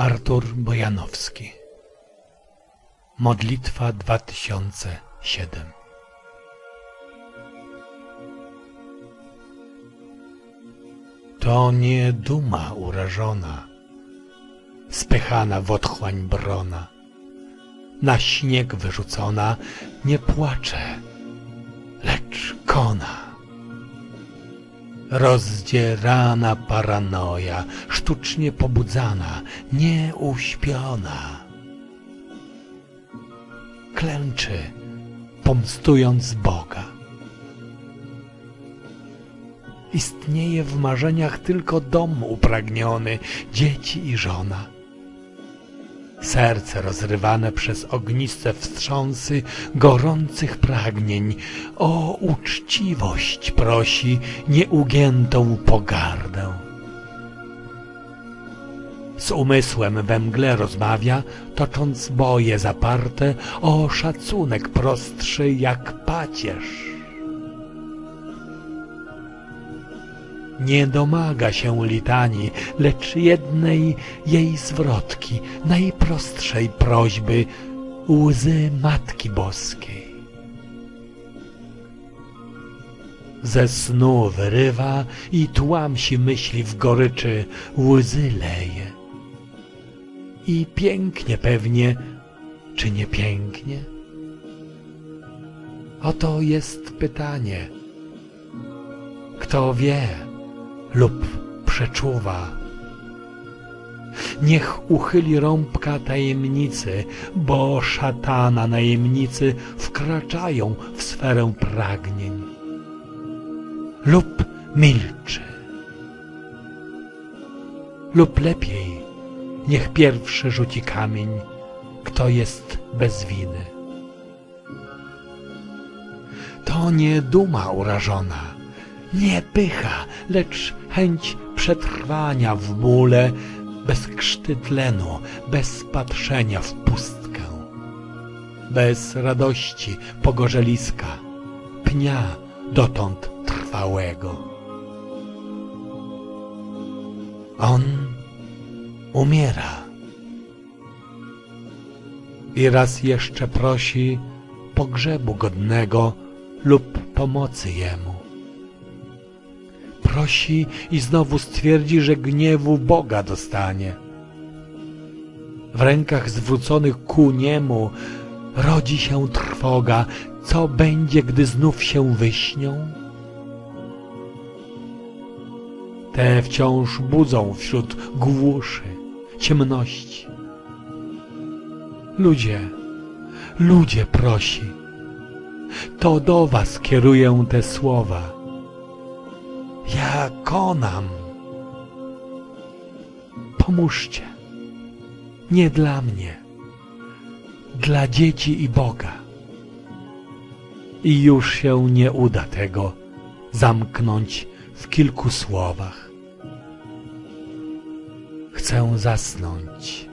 Artur Bojanowski. Modlitwa 2007 To nie duma urażona, spychana w otchłań brona, na śnieg wyrzucona, nie płacze, lecz kona. Rozdzierana paranoja, sztucznie pobudzana, nieuśpiona. Klęczy, pomstując Boga. Istnieje w marzeniach tylko dom upragniony, dzieci i żona. Serce rozrywane przez ogniste wstrząsy gorących pragnień o uczciwość prosi nieugiętą pogardę. Z umysłem we mgle rozmawia, tocząc boje zaparte o szacunek prostszy jak pacierz. Nie domaga się litanii, lecz jednej jej zwrotki, najprostszej prośby, łzy Matki Boskiej. Ze snu wyrywa i tłamsi myśli w goryczy, łzy leje. I pięknie pewnie, czy nie pięknie? Oto jest pytanie. Kto wie, lub przeczuwa. Niech uchyli rąbka tajemnicy, bo szatana najemnicy wkraczają w sferę pragnień. Lub milczy. Lub lepiej, niech pierwszy rzuci kamień, kto jest bez winy. To nie duma urażona, nie pycha, lecz chęć przetrwania w bóle, bez krzty tlenu, bez patrzenia w pustkę, bez radości pogorzeliska, pnia dotąd trwałego. On umiera. I raz jeszcze prosi pogrzebu godnego lub pomocy jemu prosi i znowu stwierdzi, że gniewu Boga dostanie. W rękach zwróconych ku niemu rodzi się trwoga, co będzie, gdy znów się wyśnią? Te wciąż budzą wśród głuszy, ciemności. Ludzie, ludzie prosi, to do was kieruję te słowa ja konam. Pomóżcie. Nie dla mnie. Dla dzieci i Boga. I już się nie uda tego zamknąć w kilku słowach. Chcę zasnąć